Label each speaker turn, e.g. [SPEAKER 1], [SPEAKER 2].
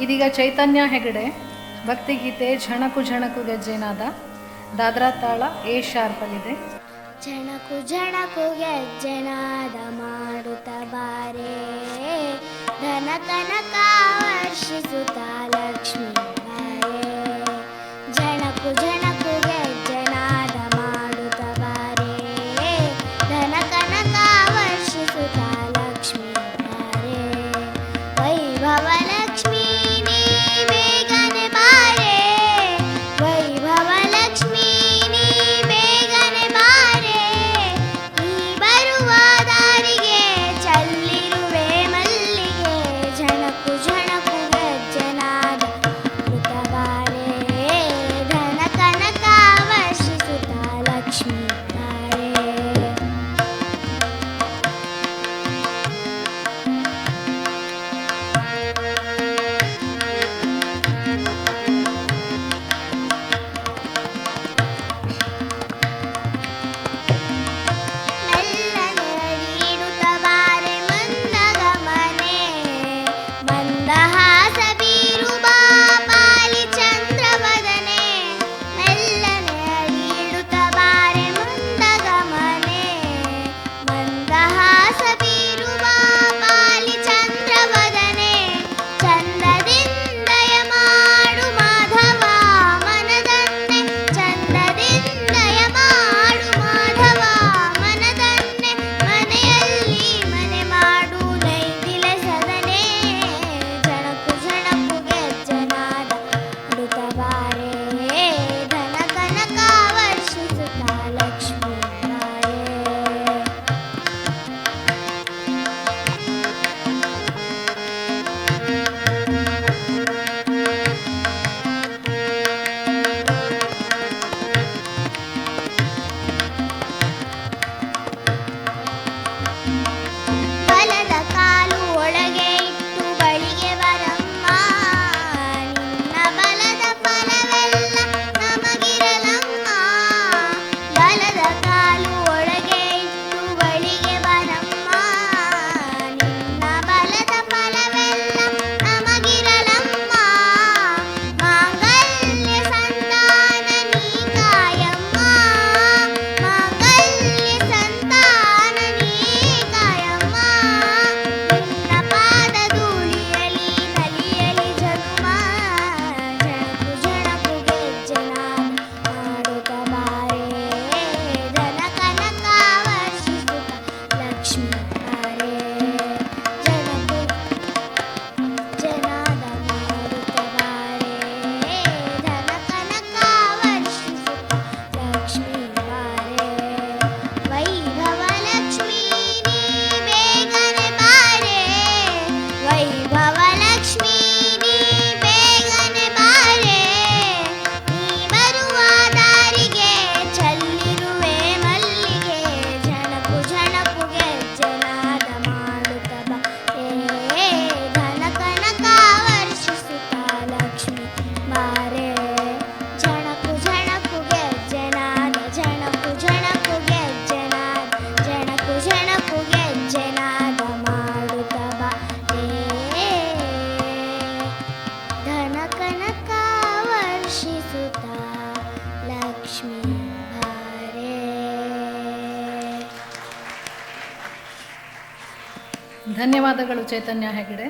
[SPEAKER 1] ಇದೀಗ ಚೈತನ್ಯ ಹೆಗಡೆ ಭಕ್ತಿಗೀತೆ ಝಣಕು ಝಣಕು ಗೆಜ್ಜೆನಾದ ದಾದ್ರಾ ತಾಳ ಎ ಶಾರ್ಪಲ್ಲಿದೆ
[SPEAKER 2] ಝಣಕು ಝಣಕು ಗೆಜ್ಜೆನಾದ ಮಾಡುತ್ತ ಬಾರೇ, ಧನ ಕನಕ
[SPEAKER 1] ಧನ್ಯವಾದಗಳು ಚೈತನ್ಯ ಹೆಗಡೆ.